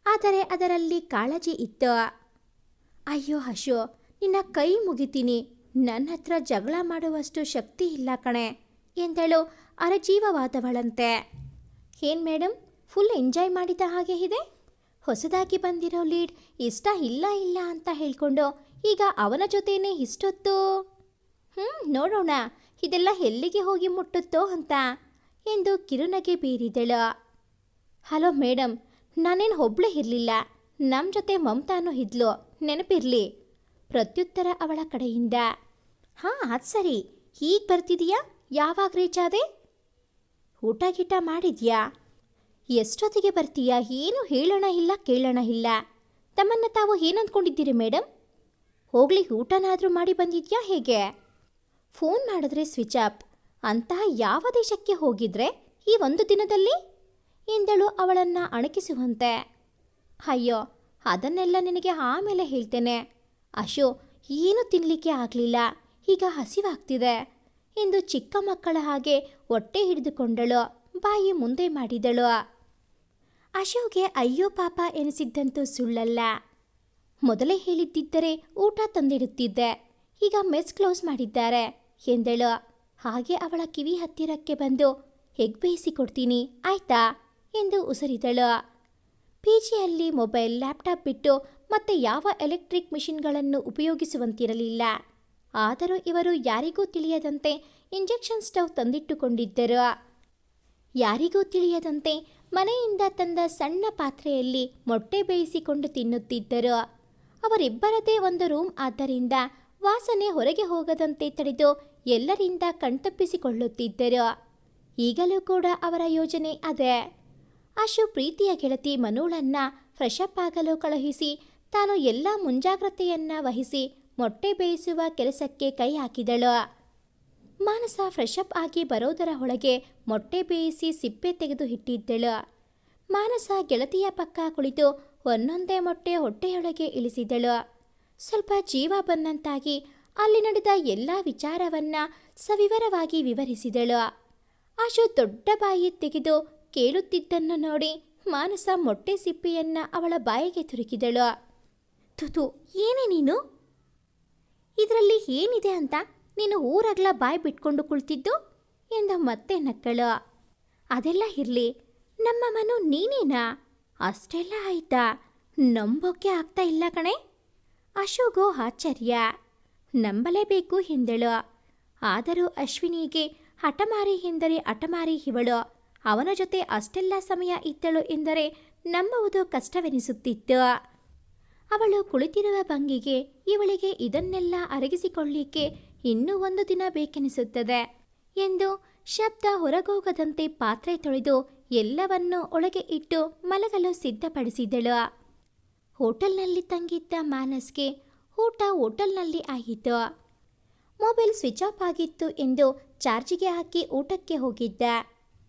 ಆದರೆ ಅದರಲ್ಲಿ ಕಾಳಜಿ ಇತ್ತ. ಅಯ್ಯೋ ಹಶು, ನಿನ್ನ ಕೈ ಮುಗಿತೀನಿ. ನನ್ನ ಹತ್ರ ಜಗಳ ಮಾಡುವಷ್ಟು ಶಕ್ತಿ ಇಲ್ಲ ಕಣೆ, ಎಂದಳು ಅರಜೀವವಾದವಳಂತೆ. ಏನ್ ಮೇಡಮ್ ಫುಲ್ ಎಂಜಾಯ್ ಮಾಡಿದ ಹಾಗೆ ಇದೆ? ಹೊಸದಾಗಿ ಬಂದಿರೋ ಲೀಡ್ ಇಷ್ಟ ಇಲ್ಲ ಇಲ್ಲ ಅಂತ ಹೇಳ್ಕೊಂಡು ಈಗ ಅವನ ಜೊತೆನೇ ಇಷ್ಟೊತ್ತು? ಹ್ಞೂ ನೋಡೋಣ. ಇದೆಲ್ಲ ಎಲ್ಲಿಗೆ ಹೋಗಿ ಮುಟ್ಟುತ್ತೋ ಅಂತ, ಎಂದು ಕಿರುನಗೆ ಬೀರಿದಳು. ಹಲೋ ಮೇಡಮ್ ನಾನೇನು ಒಬ್ಳೇ ಇರಲಿಲ್ಲ. ನಮ್ಮ ಜೊತೆ ಮಮತಾನೂ ಇದ್ಲು. ನೆನಪಿರಲಿ. ಪ್ರತ್ಯುತ್ತರ ಅವಳ ಕಡೆಯಿಂದ. ಹಾಂ, ಅದು ಸರಿ. ಈಗ ಬರ್ತಿದೀಯಾ? ಯಾವಾಗ ರೀಚ್ ಆದೆ? ಊಟ ಗೀಟ ಮಾಡಿದ್ಯಾ? ಎಷ್ಟೊತ್ತಿಗೆ ಬರ್ತೀಯಾ? ಏನು ಹೇಳೋಣ ಇಲ್ಲ, ಕೇಳೋಣ ಇಲ್ಲ. ತಮ್ಮನ್ನು ತಾವು ಏನಂದ್ಕೊಂಡಿದ್ದೀರಿ ಮೇಡಮ್ ಹೋಗ್ಲಿ, ಊಟನಾದರೂ ಮಾಡಿ ಬಂದಿದ್ಯಾ ಹೇಗೆ? ಫೋನ್ ಮಾಡಿದ್ರೆ ಸ್ವಿಚ್ ಆಫ್. ಅಂತಹ ಯಾವ ದೇಶಕ್ಕೆ ಹೋಗಿದ್ರೆ? ಈ ಒಂದು ದಿನದಲ್ಲಿ? ಎಂದಳು ಅವಳನ್ನು ಅಣಕಿಸುವಂತೆ. ಅಯ್ಯೋ, ಅದನ್ನೆಲ್ಲ ನಿನಗೆ ಆಮೇಲೆ ಹೇಳ್ತೇನೆ. ಅಶೋ, ಏನೂ ತಿನ್ನಲಿಕ್ಕೆ ಆಗಲಿಲ್ಲ? ಈಗ ಹಸಿವಾಗ್ತಿದೆ ಎಂದು ಚಿಕ್ಕ ಮಕ್ಕಳ ಹಾಗೆ ಹೊಟ್ಟೆ ಹಿಡಿದುಕೊಂಡಳು, ಬಾಯಿ ಮುಂದೆ ಮಾಡಿದಳು. ಅಶೋಗೆ, ಅಯ್ಯೋ ಪಾಪ, ಎನಿಸಿದ್ದಂತೂ ಸುಳ್ಳಲ್ಲ. ಮೊದಲೇ ಹೇಳಿದ್ದಿದ್ದರೆ ಊಟ ತಂದಿಡುತ್ತಿದ್ದೆ. ಈಗ ಮೆಸ್ ಕ್ಲೋಸ್ ಮಾಡಿದ್ದಾರೆ ಎಂದಳು. ಹಾಗೆ ಅವಳ ಕಿವಿ ಹತ್ತಿರಕ್ಕೆ ಬಂದು, ಎಗ್ ಬೇಯಿಸಿಕೊಡ್ತೀನಿ ಆಯ್ತಾ? ಎಂದು ಉಸಿರಿದಳು. ಪಿಜಿಯಲ್ಲಿ ಮೊಬೈಲ್, ಲ್ಯಾಪ್ಟಾಪ್ ಬಿಟ್ಟು ಮತ್ತೆ ಯಾವ ಎಲೆಕ್ಟ್ರಿಕ್ ಮಿಷಿನ್ಗಳನ್ನು ಉಪಯೋಗಿಸುವಂತಿರಲಿಲ್ಲ. ಆದರೂ ಇವರು ಯಾರಿಗೂ ತಿಳಿಯದಂತೆ ಇಂಜೆಕ್ಷನ್ ಸ್ಟವ್ ತಂದಿಟ್ಟುಕೊಂಡಿದ್ದರು. ಯಾರಿಗೂ ತಿಳಿಯದಂತೆ ಮನೆಯಿಂದ ತಂದ ಸಣ್ಣ ಪಾತ್ರೆಯಲ್ಲಿ ಮೊಟ್ಟೆ ಬೇಯಿಸಿಕೊಂಡು ತಿನ್ನುತ್ತಿದ್ದರು. ಅವರಿಬ್ಬರದೇ ಒಂದು ರೂಮ್ ಆದ್ದರಿಂದ ವಾಸನೆ ಹೊರಗೆ ಹೋಗದಂತೆ ತಡೆದು ಎಲ್ಲರಿಂದ ಕಣ್ತಪ್ಪಿಸಿಕೊಳ್ಳುತ್ತಿದ್ದರು. ಈಗಲೂ ಕೂಡ ಅವರ ಯೋಜನೆ ಅದೇ. ಅಶು ಪ್ರೀತಿಯ ಗೆಳತಿ ಮನುಳನ್ನ ಫ್ರೆಶಪ್ ಆಗಲು ಕಳುಹಿಸಿ, ತಾನು ಎಲ್ಲ ಮುಂಜಾಗ್ರತೆಯನ್ನ ವಹಿಸಿ ಮೊಟ್ಟೆ ಬೇಯಿಸುವ ಕೆಲಸಕ್ಕೆ ಕೈ ಹಾಕಿದಳು. ಮಾನಸ ಫ್ರೆಶ್ ಅಪ್ ಆಗಿ ಬರೋದರ ಒಳಗೆ ಮೊಟ್ಟೆ ಬೇಯಿಸಿ ಸಿಪ್ಪೆ ತೆಗೆದು ಇಟ್ಟಿದ್ದಳು. ಮಾನಸ ಗೆಳತಿಯ ಪಕ್ಕ ಕುಳಿತು ಒಂದೊಂದೇ ಮೊಟ್ಟೆ ಹೊಟ್ಟೆಯೊಳಗೆ ಇಳಿಸಿದಳು. ಸ್ವಲ್ಪ ಜೀವ ಬಂದಂತಾಗಿ ಅಲ್ಲಿ ನಡೆದ ಎಲ್ಲ ವಿಚಾರವನ್ನ ಸವಿವರವಾಗಿ ವಿವರಿಸಿದಳು. ಆಶು ದೊಡ್ಡ ಬಾಯಿ ತೆಗೆದು ಕೇಳುತ್ತಿದ್ದನ್ನು ನೋಡಿ ಮಾನಸ ಮೊಟ್ಟೆ ಸಿಪ್ಪೆಯನ್ನ ಅವಳ ಬಾಯಿಗೆ ತುರುಕಿದಳು. ತುತು, ಏನೇ ನೀನು? ಇದರಲ್ಲಿ ಏನಿದೆ ಅಂತ ನೀನು ಊರಗ್ಲ ಬಾಯಿ ಬಿಟ್ಕೊಂಡು ಕುಳಿತಿದ್ದು? ಎಂದ ಮತ್ತೆ ನಕ್ಕಳು. ಅದೆಲ್ಲ ಇರಲಿ, ನಮ್ಮ ಮನು ನೀನೇನಾ? ಅಷ್ಟೆಲ್ಲ ಆಯ್ತಾ? ನಂಬೋಕೆ ಆಗ್ತಾ ಇಲ್ಲ ಕಣೆ. ಅಶೋಗೋ ಆಶ್ಚರ್ಯ. ನಂಬಲೇಬೇಕು, ಎಂದಳು. ಆದರೂ ಅಶ್ವಿನಿಗೆ ಹಠಮಾರಿ ಎಂದರೆ ಹಠಮಾರಿ ಇವಳು. ಅವನ ಜೊತೆ ಅಷ್ಟೆಲ್ಲ ಸಮಯ ಇದ್ದಳು ಎಂದರೆ ನಂಬುವುದು ಕಷ್ಟವೆನಿಸುತ್ತಿತ್ತು. ಅವಳು ಕುಳಿತಿರುವ ಭಂಗಿಗೆ ಇವಳಿಗೆ ಇದನ್ನೆಲ್ಲ ಅರಗಿಸಿಕೊಳ್ಳಿಕ್ಕೆ ಇನ್ನೂ ಒಂದು ದಿನ ಬೇಕೆನಿಸುತ್ತದೆ ಎಂದು ಶಬ್ದ ಹೊರಗೋಗದಂತೆ ಪಾತ್ರೆ ತೊಳೆದು ಎಲ್ಲವನ್ನೂ ಒಳಗೆ ಇಟ್ಟು ಮಲಗಲು ಸಿದ್ಧಪಡಿಸಿದಳು. ಹೋಟೆಲ್ನಲ್ಲಿ ತಂಗಿದ್ದ ಮಾನಸ್ಗೆ ಊಟ ಹೋಟೆಲ್ನಲ್ಲಿ ಆಯಿತು. ಮೊಬೈಲ್ ಸ್ವಿಚ್ ಆಫ್ ಆಗಿತ್ತು ಎಂದು ಚಾರ್ಜಿಗೆ ಹಾಕಿ ಊಟಕ್ಕೆ ಹೋಗಿದ್ದ.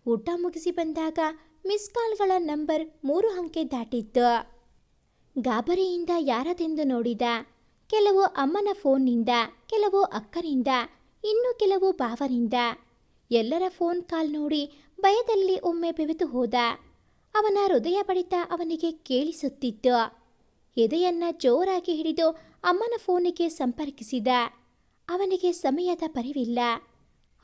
ಊಟ ಮುಗಿಸಿ ಬಂದಾಗ ಮಿಸ್ ಕಾಲ್ಗಳ ನಂಬರ್ ಮೂರು ಅಂಕೆ ದಾಟಿತ್ತು. ಗಾಬರಿಯಿಂದ ಯಾರದೆಂದು ನೋಡಿದ, ಕೆಲವು ಅಮ್ಮನ ಫೋನ್ನಿಂದ, ಕೆಲವು ಅಕ್ಕನಿಂದ, ಇನ್ನು ಕೆಲವು ಭಾವನಿಂದ ಎಲ್ಲರ ಫೋನ್ ಕಾಲ್ ನೋಡಿ ಭಯದಲ್ಲಿ ಒಮ್ಮೆ ಬೆವೆತು ಹೋದ. ಅವನ ಹೃದಯ ಬಡಿತ ಅವನಿಗೆ ಕೇಳಿಸುತ್ತಿತ್ತು. ಎದೆಯನ್ನ ಜೋರಾಗಿ ಹಿಡಿದು ಅಮ್ಮನ ಫೋನಿಗೆ ಸಂಪರ್ಕಿಸಿದ. ಅವನಿಗೆ ಸಮಯದ ಪರಿವಿಲ್ಲ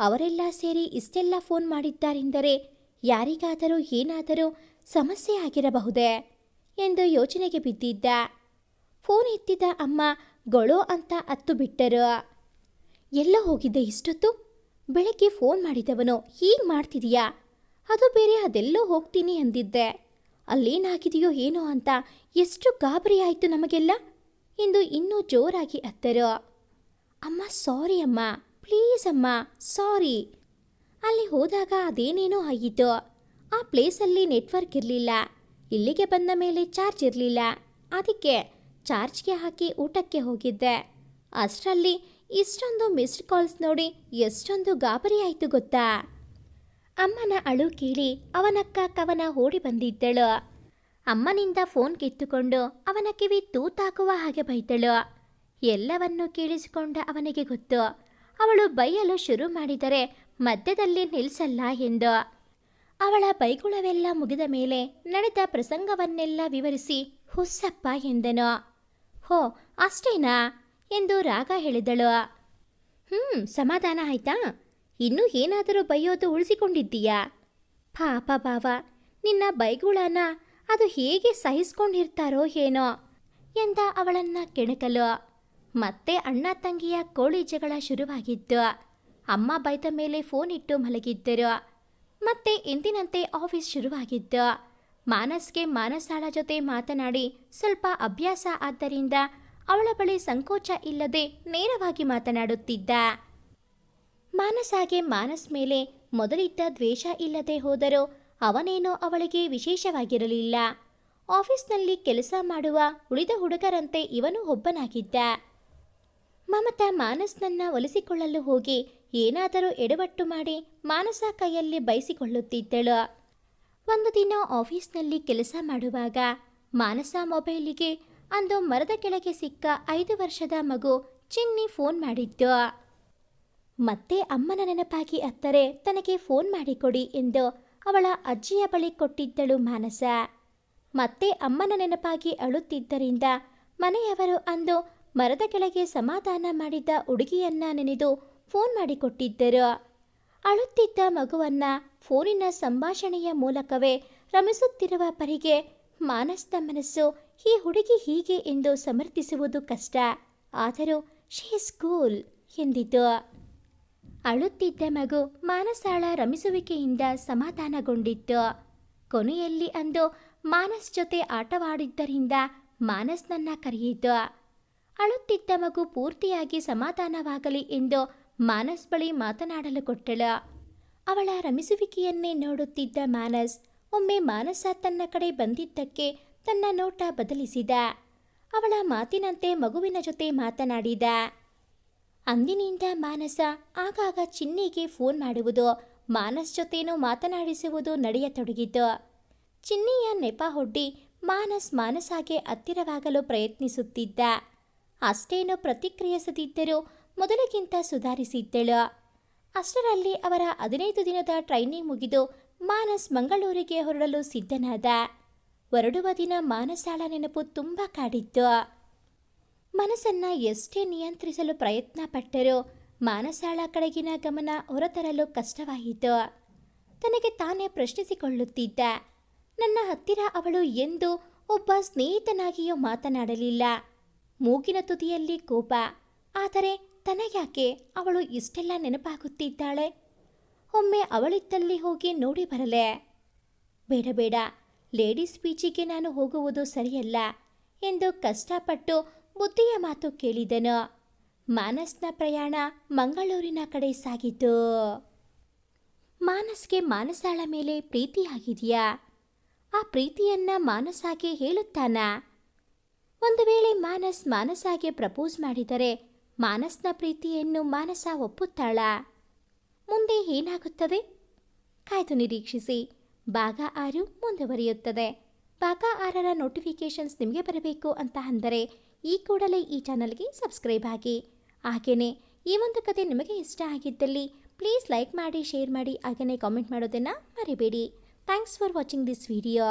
ಅವರೆಲ್ಲ ಸೇರಿ ಇಷ್ಟೆಲ್ಲ ಫೋನ್ ಮಾಡಿದ್ದಾರೆಂದರೆ ಯಾರಿಗಾದರೂ ಏನಾದರೂ ಸಮಸ್ಯೆ ಆಗಿರಬಹುದೇ ಎಂದು ಯೋಚನೆಗೆ ಬಿದ್ದಿದ್ದ. ಫೋನ್ ಎತ್ತಿದ ಅಮ್ಮ, ಗೊಳೋ ಅಂತ ಅತ್ತು ಬಿಟ್ಟರು. ಎಲ್ಲ ಹೋಗಿದ್ದೆ ಇಷ್ಟೊತ್ತು? ಬೆಳಗ್ಗೆ ಫೋನ್ ಮಾಡಿದವನು ಹೀಗೆ ಮಾಡ್ತಿದೀಯಾ? ಅದು ಬೇರೆ, ಅದೆಲ್ಲೋ ಹೋಗ್ತೀನಿ ಅಂದಿದ್ದೆ. ಅಲ್ಲೇನಾಗಿದೆಯೋ ಏನೋ ಅಂತ ಎಷ್ಟು ಗಾಬರಿ ಆಯಿತು ನಮಗೆಲ್ಲ? ಎಂದು ಇನ್ನೂ ಜೋರಾಗಿ ಅತ್ತರು. ಅಮ್ಮ, ಸಾರಿ ಅಮ್ಮ. ಪ್ಲೀಸ್ ಅಮ್ಮ, ಸಾರಿ. ಅಲ್ಲಿ ಹೋದಾಗ ಅದೇನೇನೋ ಆಯಿತು ಆ ಪ್ಲೇಸಲ್ಲಿ ನೆಟ್ವರ್ಕ್ ಇರಲಿಲ್ಲ. ಇಲ್ಲಿಗೆ ಬಂದ ಮೇಲೆ ಚಾರ್ಜ್ ಇರಲಿಲ್ಲ. ಅದಕ್ಕೆ ಚಾರ್ಜ್ಗೆ ಹಾಕಿ ಊಟಕ್ಕೆ ಹೋಗಿದ್ದೆ. ಅಷ್ಟರಲ್ಲಿ ಇಷ್ಟೊಂದು ಮಿಸ್ಡ್ ಕಾಲ್ಸ್ ನೋಡಿ ಎಷ್ಟೊಂದು ಗಾಬರಿ ಆಯಿತು ಗೊತ್ತಾ? ಅಮ್ಮನ ಅಳು ಕೇಳಿ ಅವನಕ್ಕ ಕವನ ಓಡಿ ಬಂದಿದ್ದಳು. ಅಮ್ಮನಿಂದ ಫೋನ್ ಕಿತ್ತುಕೊಂಡು ಅವನ ಕಿವಿ ತೂತಾಕುವ ಹಾಗೆ ಬೈದಳು. ಎಲ್ಲವನ್ನೂ ಕೇಳಿಸಿಕೊಂಡ ಅವನಿಗೆ ಗೊತ್ತು. ಅವಳು ಬೈಯಲು ಶುರು ಮಾಡಿದರೆ ಮಧ್ಯದಲ್ಲಿ ನಿಲ್ಲಿಸಲ್ಲ ಎಂದು. ಅವಳ ಬೈಗುಳವೆಲ್ಲ ಮುಗಿದ ಮೇಲೆ ನಡೆದ ಪ್ರಸಂಗವನ್ನೆಲ್ಲ ವಿವರಿಸಿ, ಹುಸ್ಸಪ್ಪ ಎಂದನು. ಹೋ, ಅಷ್ಟೇನಾ? ಎಂದು ರಾಗ ಹೇಳಿದಳು. ಹ್ಞೂ ಸಮಾಧಾನ ಆಯ್ತಾ? ಇನ್ನೂ ಏನಾದರೂ ಬೈಯೋದು ಉಳಿಸಿಕೊಂಡಿದ್ದೀಯಾ? ಪಾಪ ಬಾವ, ನಿನ್ನ ಬೈಗುಳನ ಅದು ಹೇಗೆ ಸಹಿಸ್ಕೊಂಡಿರ್ತಾರೋ ಏನೋ? ಎಂದ ಅವಳನ್ನ ಕೆಣಕಲು. ಮತ್ತೆ ಅಣ್ಣ ತಂಗಿಯ ಕೋಳಿ ಜಗಳ ಶುರುವಾಗಿತ್ತು. ಅಮ್ಮ ಬೈದ ಮೇಲೆ ಫೋನ್ ಇಟ್ಟು ಮಲಗಿದ್ದರು. ಮತ್ತೆ ಎಂದಿನಂತೆ ಆಫೀಸ್ ಶುರುವಾಗಿತ್ತು. ಮಾನಸ್ಗೆ ಮಾನಸಾಳ ಜೊತೆ ಮಾತನಾಡಿ ಸ್ವಲ್ಪ ಅಭ್ಯಾಸ ಆದ್ದರಿಂದ ಅವಳ ಬಳಿ ಸಂಕೋಚ ಇಲ್ಲದೆ ನೇರವಾಗಿ ಮಾತನಾಡುತ್ತಿದ್ದ. ಮಾನಸಾಗೆ ಮಾನಸ್ ಮೇಲೆ ಮೊದಲಿದ್ದ ದ್ವೇಷ ಇಲ್ಲದೆ ಹೋದರೂ ಅವನೇನೋ ಅವಳಿಗೆ ವಿಶೇಷವಾಗಿರಲಿಲ್ಲ. ಆಫೀಸ್ನಲ್ಲಿ ಕೆಲಸ ಮಾಡುವ ಉಳಿದ ಹುಡುಗರಂತೆ ಇವನು ಒಬ್ಬನಾಗಿದ್ದ. ಮಮತಾ ಮಾನಸ್ನನ್ನ ಒಲಿಸಿಕೊಳ್ಳಲು ಹೋಗಿ ಏನಾದರೂ ಎಡವಟ್ಟು ಮಾಡಿ ಮಾನಸ ಕೈಯಲ್ಲಿ ಬಯಸಿಕೊಳ್ಳುತ್ತಿದ್ದಳು ಒಂದು ದಿನ ಆಫೀಸ್ನಲ್ಲಿ ಕೆಲಸ ಮಾಡುವಾಗ ಮಾನಸ ಮೊಬೈಲಿಗೆ ಅಂದು ಮರದ ಕೆಳಗೆ ಸಿಕ್ಕ ಐದು ವರ್ಷದ ಮಗು ಚಿನ್ನಿ ಫೋನ್ ಮಾಡಿದ್ದು. ಮತ್ತೆ ಅಮ್ಮನ ನೆನಪಾಗಿ ಅತ್ತರೆ ತನಗೆ ಫೋನ್ ಮಾಡಿಕೊಡಿ ಎಂದು ಅವಳ ಅಜ್ಜಿಯ ಬಳಿ ಕೊಟ್ಟಿದ್ದಳು ಮಾನಸ. ಮತ್ತೆ ಅಮ್ಮನ ನೆನಪಾಗಿ ಅಳುತ್ತಿದ್ದರಿಂದ ಮನೆಯವರು ಅಂದು ಮರದ ಕೆಳಗೆ ಸಮಾಧಾನ ಮಾಡಿದ್ದ ಹುಡುಗಿಯನ್ನ ನೆನೆದು ಫೋನ್ ಮಾಡಿಕೊಟ್ಟಿದ್ದರು. ಅಳುತ್ತಿದ್ದ ಮಗುವನ್ನ ಫೋನಿನ ಸಂಭಾಷಣೆಯ ಮೂಲಕವೇ ರಮಿಸುತ್ತಿರುವ ಪರಿಗೆ ಮಾನಸ್ನ ಮನಸ್ಸು ಈ ಹುಡುಗಿ ಹೀಗೆ ಎಂದು ಸಮರ್ಥಿಸುವುದು ಕಷ್ಟ. ಆದರೂ ಶೇ ಸ್ಕೂಲ್ ಎಂದಿತು. ಅಳುತ್ತಿದ್ದ ಮಗು ಮಾನಸಾಳ ರಮಿಸುವಿಕೆಯಿಂದ ಸಮಾಧಾನಗೊಂಡಿತ್ತು. ಕೊನೆಯಲ್ಲಿ ಅಂದು ಮಾನಸ್ ಜೊತೆ ಆಟವಾಡಿದ್ದರಿಂದ ಮಾನಸ್ನನ್ನ ಕರೆಯಿತು. ಅಳುತ್ತಿದ್ದ ಮಗು ಪೂರ್ತಿಯಾಗಿ ಸಮಾಧಾನವಾಗಲಿ ಎಂದು ಮಾನಸ್ ಬಳಿ ಮಾತನಾಡಲು ಕೊಟ್ಟಳು. ಅವಳ ರಮಿಸುವಿಕೆಯನ್ನೇ ನೋಡುತ್ತಿದ್ದ ಮಾನಸ್ ಒಮ್ಮೆ ಮಾನಸ ತನ್ನ ಕಡೆ ಬಂದಿದ್ದಕ್ಕೆ ತನ್ನ ನೋಟ ಬದಲಿಸಿದ. ಅವಳ ಮಾತಿನಂತೆ ಮಗುವಿನ ಜೊತೆ ಮಾತನಾಡಿದ. ಅಂದಿನಿಂದ ಮಾನಸ ಆಗಾಗ ಚಿನ್ನಿಗೆ ಫೋನ್ ಮಾಡುವುದು, ಮಾನಸ್ ಜೊತೆನೂ ಮಾತನಾಡಿಸುವುದು ನಡೆಯತೊಡಗಿತು. ಚಿನ್ನಿಯ ನೆಪ ಹೊಡ್ಡಿ ಮಾನಸ್ ಮಾನಸಾಗೆ ಹತ್ತಿರವಾಗಲು ಪ್ರಯತ್ನಿಸುತ್ತಿದ್ದ. ಅಷ್ಟೇನೂ ಪ್ರತಿಕ್ರಿಯಿಸದಿದ್ದರೂ ಮೊದಲಿಗಿಂತ ಸುಧಾರಿಸಿದ್ದಳು. ಅಷ್ಟರಲ್ಲಿ ಅವರ ಹದಿನೈದು ದಿನದ ಟ್ರೈನಿಂಗ್ ಮುಗಿದು ಮಾನಸ್ ಮಂಗಳೂರಿಗೆ ಹೊರಡಲು ಸಿದ್ಧನಾದ. ಹೊರಡುವ ದಿನ ಮಾನಸಾಳ ನೆನಪು ತುಂಬ ಕಾಡಿತ್ತು. ಮನಸ್ಸನ್ನ ಎಷ್ಟೇ ನಿಯಂತ್ರಿಸಲು ಪ್ರಯತ್ನ ಪಟ್ಟರೂ ಮಾನಸಾಳ ಕಡೆಗಿನ ಗಮನ ಹೊರತರಲು ಕಷ್ಟವಾಯಿತು. ತನಗೆ ತಾನೇ ಪ್ರಶ್ನಿಸಿಕೊಳ್ಳುತ್ತಿದ್ದ. ನನ್ನ ಹತ್ತಿರ ಅವಳು ಎಂದು ಒಬ್ಬ ಸ್ನೇಹಿತನಾಗಿಯೂ ಮಾತನಾಡಲಿಲ್ಲ. ಮೂಗಿನ ತುದಿಯಲ್ಲಿ ಕೋಪ. ಆದರೆ ತನಗ್ಯಾಕೆ ಅವಳು ಇಷ್ಟೆಲ್ಲ ನೆನಪಾಗುತ್ತಿದ್ದಾಳೆ? ಒಮ್ಮೆ ಅವಳಿದ್ದಲ್ಲಿ ಹೋಗಿ ನೋಡಿ ಬರಲೆ. ಬೇಡ ಬೇಡ. ಲೇಡೀಸ್ ಬೀಚಿಗೆ ನಾನು ಹೋಗುವುದು ಸರಿಯಲ್ಲ ಎಂದು ಕಷ್ಟಪಟ್ಟು ಬುದ್ಧಿಯ ಮಾತು ಕೇಳಿದನು. ಮಾನಸ್ನ ಪ್ರಯಾಣ ಮಂಗಳೂರಿನ ಕಡೆ ಸಾಗಿತು. ಮಾನಸ್ಗೆ ಮಾನಸಾಳ ಮೇಲೆ ಪ್ರೀತಿಯಾಗಿದೆಯಾ? ಆ ಪ್ರೀತಿಯನ್ನ ಮಾನಸಾಗೆ ಹೇಳುತ್ತಾನಾ? ಒಂದು ವೇಳೆ ಮಾನಸ್ ಮಾನಸಾಗೆ ಪ್ರಪೋಸ್ ಮಾಡಿದರೆ ಮಾನಸ್ನ ಪ್ರೀತಿಯನ್ನು ಮಾನಸ ಒಪ್ಪುತ್ತಾಳ. ಮುಂದೆ ಏನಾಗುತ್ತದೆ? ಕಾಯ್ದು ನಿರೀಕ್ಷಿಸಿ. ಭಾಗ ಆರು ಮುಂದುವರಿಯುತ್ತದೆ. ಭಾಗ ಆರರ ನೋಟಿಫಿಕೇಷನ್ಸ್ ನಿಮಗೆ ಬರಬೇಕು ಅಂತ ಅಂದರೆ ಈ ಕೂಡಲೇ ಈ ಚಾನಲ್ಗೆ ಸಬ್ಸ್ಕ್ರೈಬ್ ಆಗಿ. ಹಾಗೆಯೇ ಈ ಒಂದು ಕತೆ ನಿಮಗೆ ಇಷ್ಟ ಆಗಿದ್ದಲ್ಲಿ ಪ್ಲೀಸ್ ಲೈಕ್ ಮಾಡಿ ಶೇರ್ ಮಾಡಿ ಹಾಗೆಯೇ ಕಾಮೆಂಟ್ ಮಾಡೋದನ್ನು ಮರಿಬೇಡಿ. Thanks for watching this video